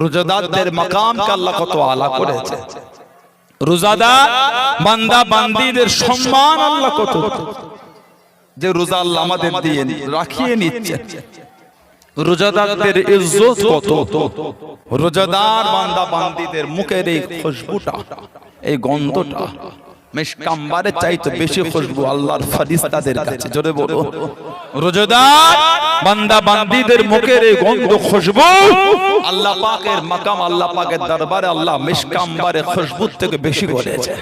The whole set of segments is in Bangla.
রোজাদারদের মাকামকে আল্লাহ কত আলা করেছে? রোজাদার বান্দা বান্দিদের সম্মান আল্লাহ কত যে রোজা আল্লাহ আমাদের দিয়ে রাখিয়ে নিচ্ছে। রোজাদারদের ইজ্জত কত? রোজাদার বান্দা বান্দিদের মুখের এই খুশবুটা এই গন্ধটা মিশকাম্বারের চাইতে বেশি খুশবু আল্লাহর ফরিস্তাদের কাছে জোরে বলো। রোজাদার বান্দা বান্দিদের মুখের এই গন্ধ খুশবু। আল্লাহ পাকের মাকাম আল্লাহ পাকের দরবারে আল্লাহ মিশকাম্বারের খুশবুর থেকে বেশি করেছে।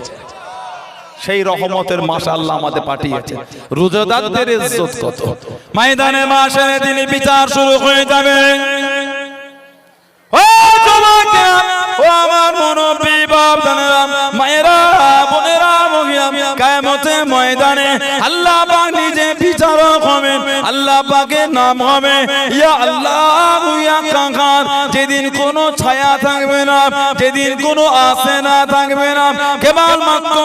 সেই রহমতের মাস আল্লাহ আমাদের পাঠিয়েছে। রোজাদারদের ইজ্জত কত? ময়দানে মাসের দিনে বিচার শুরু হয়ে যাবে। ময়দানে আল্লাহ পাক নিজে বিচারক হবেন। আল্লাহ পাকের নাম হবে, ইয়া আল্লাহ ইয়া কাঙ্কার। যেদিন কোনো ছায়া থাকবে না, যেদিন কোনো আসে না থাকবে না, কেবল মাত্র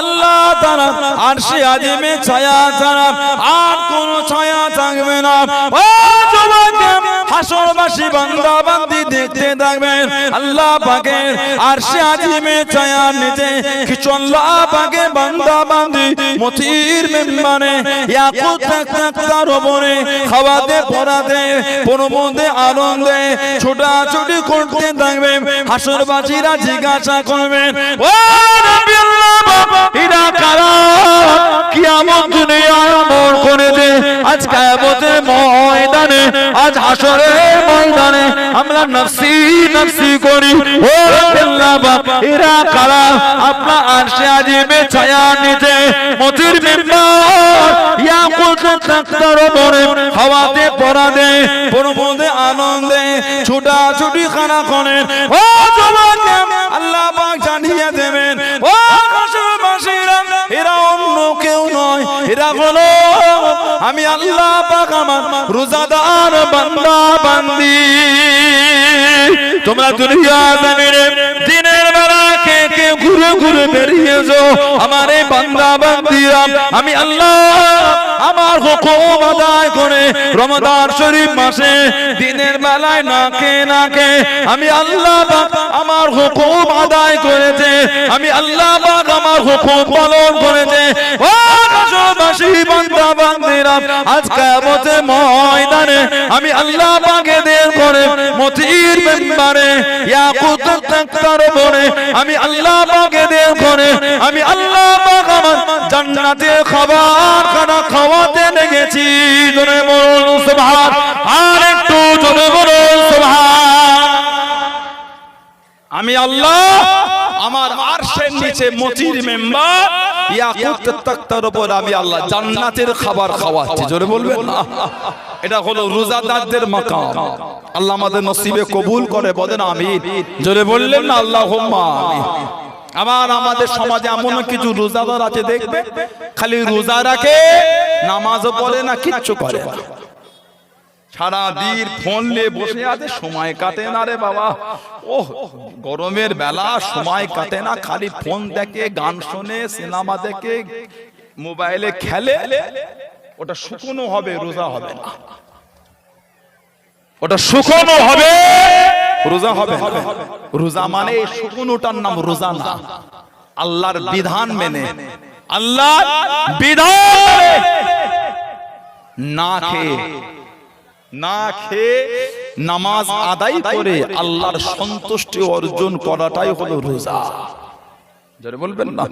আল্লাহ তারা আর সে আজিমে ছায়া ছাড়া আর কোনো ছায়া থাকবে না। ও হাসরবাসী বান্দা বান্দি দেখতে থাকবেন। আল্লাহ পাকের আর সে আজিমে ছায়ার নিচে কিছু আল্লাহ পাকে বান্দা বান্দি মতির মেম্বারে ইয়াকুত তার ওপরে খাওয়াতে পড়াতে প্রমোদে আনন্দে ছোটাছুটি করতে থাকবেন। হাসরবাসীরা জিজ্ঞাসা করবেন, ও নবী আল্লাহ, এরা কারা? কিয়ামত আমল করে দে আজ কিয়ামতের ময়দানে, আজ হাসরের ময়দানে আমরা নফসি নফসি করি। ও আল্লাহ বাপ, এরা কারা? আপনার আরশে আজিমে ছায়া নিতে, মতির মেম্বার ইয়াকুত তাকতার উপরে হাওয়াতে পড়া দে প্রমোদে আনন্দে ছুটাছুটি খানা করেন। ও জবানকে আল্লাহ পাক জানিয়ে দেবেন, ও হাসরবাসীরা এরা অন্য কেউ নয়, এরা হলো আমি আল্লাহ আমার রোজাদার বান্দা, বান্দি। তোমরা দুনিয়া জানিরে, দিনের বেলা কে কে ঘুরে ঘুরে বেরিয়ে যো আমার এই বান্দা, বান্দিরা, আমি আল্লাহ আমার হুকুম আদায় করে রমদান শরীফ মাসে দিনের বেলায় নাকে নাকে আমি আল্লাহ পাক আমার হুকুম আদায় করেছে। আমি আল্লাহ পাক আমার হুকুম পালন করেছে। ও বান্দা বান্দিরা আজ কিয়ামতের ময়দানে আমি আল্লাহ পাকে করে মতির মেম্বারে ইয়াকুত তাকতার উপরে আমি আল্লাহ পাকে করে আমি আল্লাহ পাক আমার জান্নাতে খাবার খানা লেগেছি সুবহান। আর একটু সুবহান। আমি আল্লাহ আমার আরশের নিচে মতির মেম্বার উপর আমি আল্লাহ জান্নাতের খাবার খাওয়াচ্ছি। জোরে বলবেন না? এটা হলো রোজাদারদের মাকাম। আল্লাহ আমাদের নসিবে কবুল করে, বলেন আমিন। জোরে বললেন না, আল্লাহুম্মা আমিন। আবার আমাদের সমাজে এমন কিছু রোজাদার আছে দেখবে? খালি রোজা রাখে নামাজও পড়ে না কিচ্ছু করে না। সারা দিন ফোন নিয়ে বসে আছে সময় কাটে না রে বাবা। ও গরমের বেলা সময় কাটে না খালি ফোন দেখে গান শোনে সিনেমা দেখে মোবাইলে খেলে ওটা শুকনো হবে রোজা হবে না। ওটা শুকনো হবে। রোজা হবে রোজা মানে শুকনোটার নাম রোজা না। আল্লাহর বিধান মেনে। আল্লাহ বিধান না খেয়ে না খেয়ে নামাজ আদায় করে আল্লাহর সন্তুষ্টি অর্জন করাটাই হলো রোজা। জোরে বলবেন না?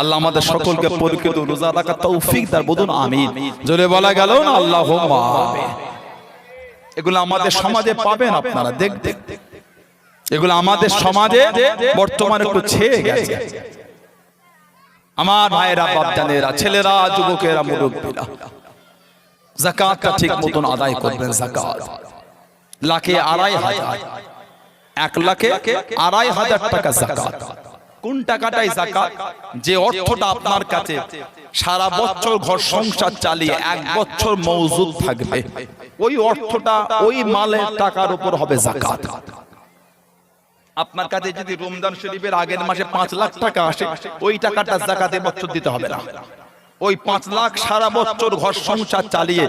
আল্লাহ আমাদের সকলকে পরিকৃত রোজা রাখা তৌফিক তার বলুন আমিন। জোরে বলা গেল না আল্লাহ এগুলো আমাদের সমাজে পাবেন আপনারা দেখ দেখ এগুলো আমাদের সমাজে বর্তমানে একটু ছেয়ে গেছে। আমার ভাইয়েরা বাপজানেরা ছেলেরা যুবকেরা মুরব্বীরা জাকাতটা ঠিক মতন আদায় করবেন জাকাত। লাখে আড়াই হাজার। এক লাখে আড়াই হাজার টাকা জাকাত। কোন টাকাটাই জাকাত? যে অর্থটা আপনার কাছে সারা বছর ঘর সংসার চালিয়ে এক বছর মজুদ থাকবে। ওই অর্থটা ওই মালের টাকার উপর হবে জাকাত। আপনার কাছে যদি রমজান শরীফের আগের মাসে পাঁচ লাখ টাকা আসে ওই টাকাটা জাকাতে বছর দিতে হবে না। ওই পাঁচ লাখ সারা বছর ঘর সংসার চালিয়ে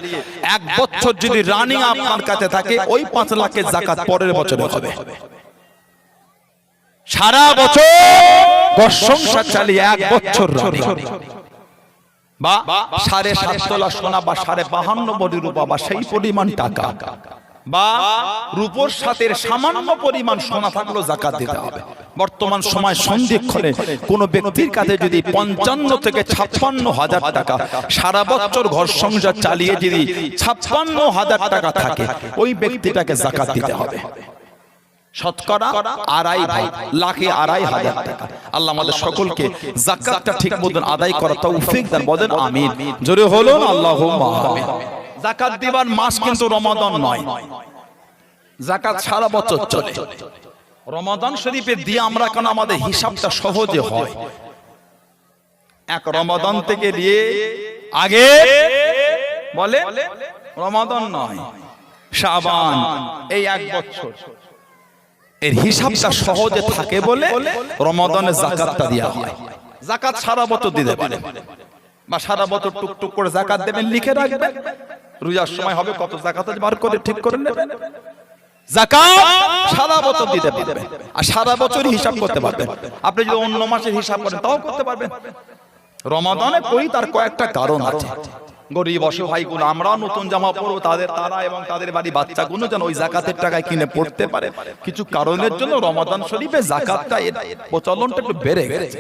এক বছর যদি রানিং আপনার কাছে থাকে ওই পাঁচ লাখের জাকাত পরের বছরে হবে। সারা বছর ঘর সংসার চালিয়ে এক বছর বা সাড়ে সাত তোলা সোনা বা সাড়ে বাহান্ন বডি রূপা বা সেই পরিমাণ টাকা। বা রূপোর সাথে সামান্য পরিমাণ সোনা থাকলেও জাকাত দিতে হবে। বর্তমান সময় সন্ধিক্ষণে কোন ব্যক্তির কাছে যদি পঞ্চান্ন থেকে ছাপ্পান্ন হাজার টাকা সারা বছর ঘর সংসার চালিয়ে যদি ছাপ্পান্ন হাজার টাকা থাকে, ওই ব্যক্তিটাকে জাকাত দিতে হবে। আল্লাহ ঠিক মতন আদায় করা তৌফিক দেন, বলেন আমিন। জোরে হলো না আল্লাহুম্মা আমিন। জাকাত দিবার মাস কিন্তু রমাদান নয়। জাকাত সারা বছর চলে। রমাদান শরীফে দিয়ে আমরা কেন আমাদের হিসাবটা সহজে হয়? এক রমাদান থেকে দিয়ে আগে বলে রমাদান নয় শাবান এই এক বছর। এর হিসাবটা সহজে থাকে বলে রমাদানের জাকাতটা দেওয়া হয়। জাকাত সারা বছর দিতে পারে। বা সারা বছর টুকটুক করে জাকাত দেবেন, লিখে রাখবেন। রোজার সময় হবে, কত জাকাত বার করে ঠিক করে নেবেন। সারা বছর আর সারা বছরই হিসাব করতে আপনি যদি অন্য মাসের হিসাব করেন, তাও করতে পারবেন। রমাদানে করি তার কয়েকটা কারণ আছে। গরিব অসহায়গুলো আমরাও নতুন জামা পরবো তাদের তারা এবং তাদের বাড়ি বাচ্চাগুলো যেন ওই জাকাতের টাকায় কিনে পড়তে পারে। কিছু কারণের জন্য রমাদান শরীফে জাকাতটা এর প্রচলনটা একটু বেড়ে গেছে।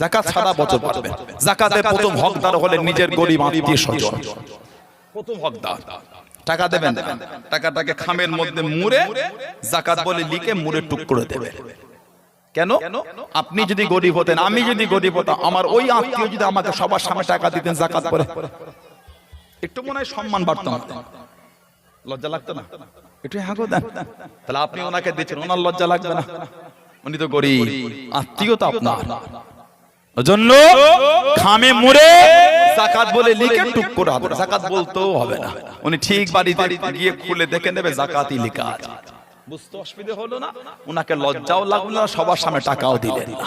জাকাত সারা বছর পাবে জাকাতের প্রথম হকদার হলেন নিজের গরিব আত্মীয় স্বজন। প্রথম হকদার। টাকা দেবেন টাকাটাকে খামের মধ্যে মুড়ে জাকাত বলে লিখে মুড়ে টুক করে দেবে কেন? আপনি যদি গরিব হতেন আমি যদি গরিব হতাম আমার ওই আত্মীয় যদি আমাকে সবার সামনে টাকা দিতেন জাকাত করে একটু মনে হয় সম্মান বাড়তো। লজ্জা লাগতো না? একটু হ্যাঁ গো দেন। তাহলে আপনি ওনাকে দিচ্ছেন, ওনার লজ্জা লাগবে না। উনি তো গরিব আত্মীয় তো আপনার। ওজন্য খামে মুড়ে জাকাত বলে লিখে টুক করে হবে জাকাত হবে না। উনি ঠিক বাড়িতে গিয়ে খুলে দেখে নেবে জাকাতই লেখা আছে। বুঝতে অসুবিধা হলো না। উনাকে লজ্জাও লাগল না, সবার সামনে টাকাও দিলেন না।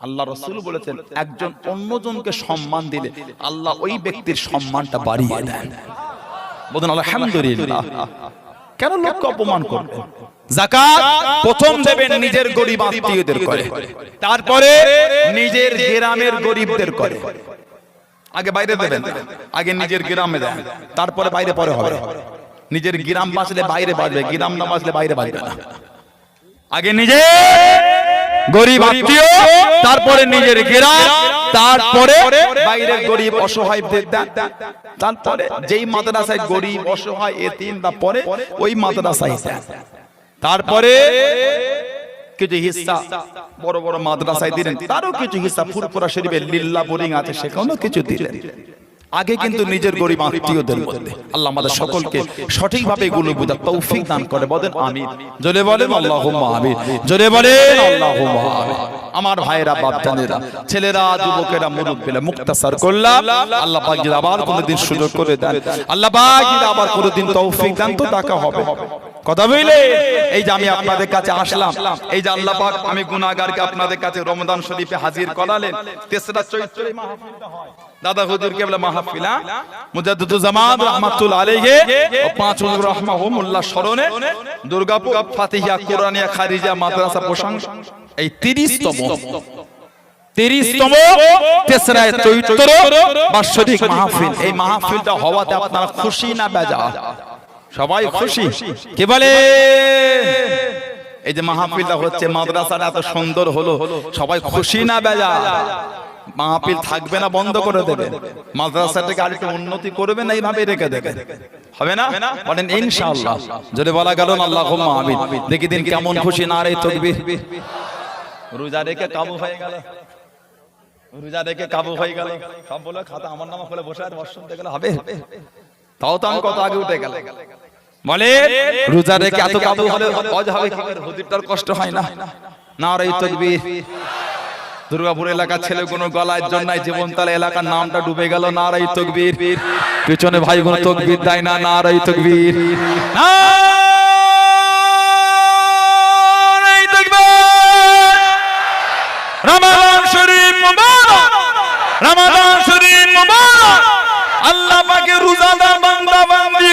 আল্লাহ রসুল বলেছেন একজন অন্যজনকে সম্মান দিলে আল্লাহ ওই ব্যক্তির সম্মানটা বাড়িয়ে দেন। বলুন আলহামদুলিল্লাহ। কেন লোককে অপমান করবেন জাকাত প্রথম দেবেন নিজের গরিব আত্মীয়দের করে। তারপরে নিজের গ্রামের গরিবদের করে। আগে বাইরে দেবেন আগে নিজের গ্রামে দেন। তারপরে বাইরে পরে হবে। নিজের গ্রাম বাঁচলে বাইরে বাঁচবে। গ্রাম না বাঁচলে বাইরে বাঁচবে না। আগে নিজে গরিব আত্মীয় তারপরে নিজের গ্রাম তারপরে বাইরের গরিব অসহায়দের দেন। তারপরে যেই মাদ্রাসায় গরিব অসহায় এতিম বা পরে ওই মাদ্রাসায় দেন। তারপরে কিছু হিস্সা বড় বড় মাদ্রাসায় দিলেন। তারও কিছু হিস্সা ফুরপুরা শরীফের লিল্লা বোরিং আছে সেখানেও কিছু দিলেন। আগে কিন্তু নিজের গরিব আত্মীয়দের মধ্যে আল্লাহ আমাদের সকলকে সঠিকভাবে এগুলো বোঝার তৌফিক দান করে বলেন আমি জোরে বলেন আল্লাহুম্মা আমিন জোরে বলেন আমিন আমার ভাইরা বাপজানেরা ছেলেরা যুবকেরা মুরব্বীরা মুক্তাসার করলাম আল্লাহ পাক যদি আবার কোনোদিন সুযোগ করে দেন আল্লাহ পাক যদি আবার কোনোদিন তৌফিক দান তো টাকা হবে কথা বুঝলে? এই যে আমি আপনাদের কাছে আসলাম এই যে আল্লাহ পাক আমি গুনাহগারকে আপনাদের কাছে রমজান শরীফে হাজির করালেন। তেসরা চৈত্রে মাহফিলটা হয়। দাদা হুজুর কেবলা মাহফিলা মুজাদ্দিদুল জামান রাহমাতুল্লাহ আলাইহি ও পাঁচ হুজুর রাহমাহুমুল্লাহ স্মরণে দুর্গাপুর ফাতিহা কোরআনিয়া খারিজা মাদ্রাসা প্রশংসা এই 30 তম 30 তম তেসরা চৈত্র বাৎসরিক মাহফিল। এই মাহফিলটা হওয়াতে আপনারা খুশি না বেজা সবাই খুশি। কে বলে? এই যে মাহফিলটা হচ্ছে মাদ্রাসাটা এত সুন্দর হলো। সবাই খুশি না বেজা মাহফিল থাকবে না বন্ধ করে দেবে। মাদ্রাসাটাকে আরেকটু উন্নতি করবে না এইভাবে রেখে দেবে। হবে না? বলেন ইনশাআল্লাহ। যদি বলা গেল আল্লাহ আমিন। দেখি দিন কেমন খুশি না রে তকবীর। রোজা রেখে কাবু হয়ে গেল। রোজা রেখে কাবু হয়ে গেল। সব বলে খাতা আমার নামে খুলে বসে আর বর্ষণ গেলে হবে। তাও তো আমি কত আগে উঠে গেল বলে রোজা রেখে এত কাবু হলে হজ হবে কি করে? হুজুরটার কষ্ট হয় না। না। রে তকবীর। দুর্গাপুর এলাকার ছেলে কোনো গলায় জন্নায় জীবনতলা এলাকার নামটা ডুবে গেল না রাই তকবীর। পিছনে ভাই কোনো তকবীর দেয় না না রাই তকবীর। তাকবীর। রমাদান শরীফ মুবারক। রমাদান শরীফ মুবারক। আল্লাহ পাকে রোজাদার বান্দা বান্দি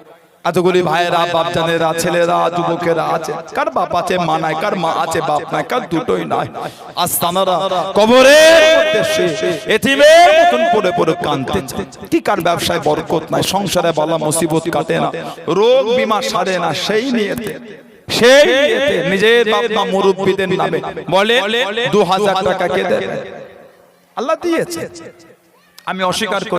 এতগুলি ভাইয়েরা বাপজানেরা ছেলেরা যুবকেরা আছে। কার বাপ আছে মা নাই কার মা আছে বাপ নাই কার দুটোই নাই। আস্তানারা কবরে এতিমের মতন পড়ে পড়ে কাঁদতেছে কি কার ব্যবসায় বরকত নাই সংসারে বলা মুসিবত কাটে না। রোগ বিমা সারে না সেই নিয়েতে। সেই নিয়েতে নিজের বাপ মা মুরব্বীদের নামে বলে দু হাজার টাকা কে দেবে আল্লাহ দিয়েছে। আমি অস্বীকার করি